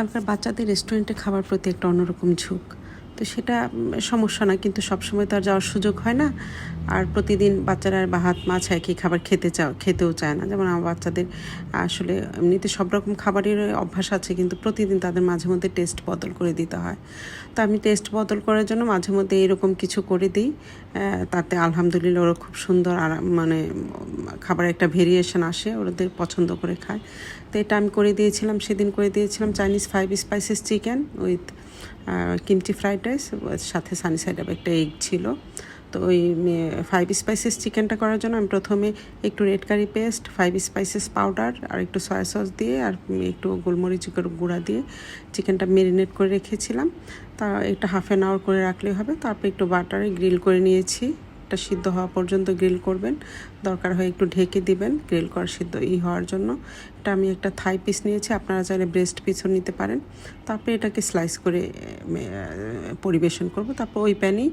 আজকালকার বাচ্চাদের রেস্টুরেন্টে খাবার প্রতি একটা অন্যরকম ঝোঁক। তো সেটা সমস্যা না কিন্তু সবসময় তো আর যাওয়ার সুযোগ হয় না। আর প্রতিদিন বাচ্চারা আর ভাত মাছ একই খাবার খেতে চাও, খেতেও চায় না। যেমন আমার বাচ্চাদের, আসলে এমনিতে সব রকম খাবারের অভ্যাস আছে, কিন্তু প্রতিদিন তাদের মাঝে মধ্যে টেস্ট বদল করে দিতে হয়। তো আমি টেস্ট বদল করার জন্য মাঝে মধ্যে এরকম কিছু করে দিই তাতে আলহামদুলিল্লাহ ওরা খুব সুন্দর মানে খাবারের একটা ভেরিয়েশন আসে, ওদের পছন্দ করে খায়। তো এটা আমি করে দিয়েছিলাম, সেদিন করে দিয়েছিলাম Chinese five spices chicken with kimchi fried rice সাথে সানি সাইড আপ একটা এগ ছিল। তো ওই ফাইভ স্পাইসেস চিকেনটা করার জন্য আমি প্রথমে একটু red curry paste five spices powder আর একটু সয়া সস দিয়ে, আর একটু গোলমরিচ গুঁড়া দিয়ে চিকেনটা মেরিনেট করে রেখেছিলাম। তা এটা হাফ অ্যান আওয়ার করে রাখলেই হবে। তারপর একটু বাটারে গ্রিল করে নিয়েছি। এটা সিদ্ধ হওয়া পর্যন্ত গ্রিল করবেন। দরকার হয় একটু ঢেকে দিবেন, গ্রিল করা সিদ্ধ ই হওয়ার জন্য। এটা আমি একটা থাই পিস নিয়েছি, আপনারা চাইলে ব্রেস্ট পিসও নিতে পারেন। তারপরে এটাকে স্লাইস করে পরিবেশন করব। তারপর ওই প্যানেই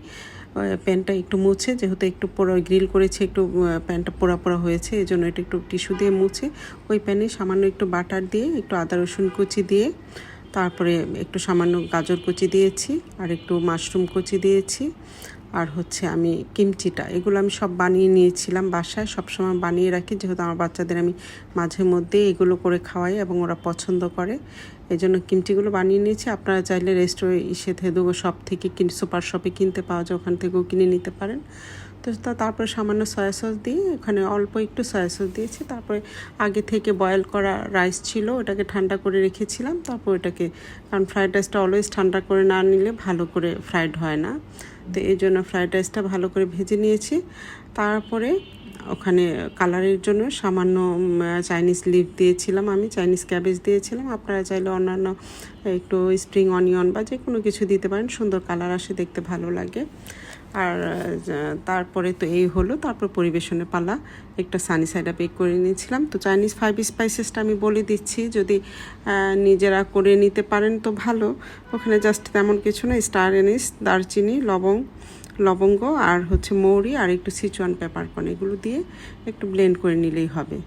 প্যানটা একটু মুছে, যেহেতু একটু পোড়া, গ্রিল করেছে, একটু প্যানটা পোড়া পোড়া হয়েছে এই জন্য এটা একটু টিস্যু দিয়ে মুছে, ওই প্যানে সামান্য একটু বাটার দিয়ে, একটু আদা, রসুন কুচি দিয়ে, তারপরে একটু সামান্য গাজর কুচি দিয়েছি, আর একটু মাশরুম কুচি দিয়েছি। আর হচ্ছে আমি কিমচিটা, এগুলো আমি সব বানিয়ে নিয়েছিলাম বাসায়, সবসময় বানিয়ে রাখি। যেহেতু আমার বাচ্চাদের আমি মাঝে মধ্যে এগুলো করে খাওয়াই এবং ওরা পছন্দ করে এই জন্য কিমচিগুলো বানিয়ে নিয়েছি। আপনারা চাইলে রেস্টুরেন্ট ইসে থেকে শপ থেকে কিন, সুপার শপে কিনতে পাওয়া যায়, ওখান থেকেও কিনে নিতে পারেন। তো তারপরে সামান্য সয়া সস দিয়ে, ওখানে অল্প একটু সয়া সস দিয়েছি। তারপরে আগে থেকে বয়েল করা রাইস ছিল, ওটাকে ঠান্ডা করে রেখেছিলাম। তারপর ওটাকে, কারণ ফ্রাইড রাইসটা অলওয়েজ ঠান্ডা করে না নিলে ভালো করে ফ্রাইড হয় না। তো এই জন্য ফ্রাইড রাইসটা ভালো করে ভেজে নিয়েছি। তারপরে ওখানে কালারের জন্য সামান্য চাইনিজ লিভ দিয়েছিলাম আমি চাইনিজ ক্যাবেজ দিয়েছিলাম। আপনারা চাইলে অন্যান্য একটু স্প্রিং অনিয়ন বা যে কোনো কিছু দিতে পারেন, সুন্দর কালার আসে, দেখতে ভালো লাগে। আর তারপরে তো এই হলো, তারপর পরিবেশনের পালা। একটা সানি সাইড আপ করে নিয়েছিলাম। তো চাইনিজ ফাইভ স্পাইসেসটা আমি বলে দিচ্ছি, যদি নিজেরা করে নিতে পারেন তো ভালো। ওখানে জাস্ট তেমন কিছু না স্টার এনিস দারচিনি লবঙ্গ লবঙ্গ, আর হচ্ছে মৌরি, আর একটু সিচুয়ান পেপারকর্ন এগুলো দিয়ে একটু ব্লেন্ড করে নিলেই হবে।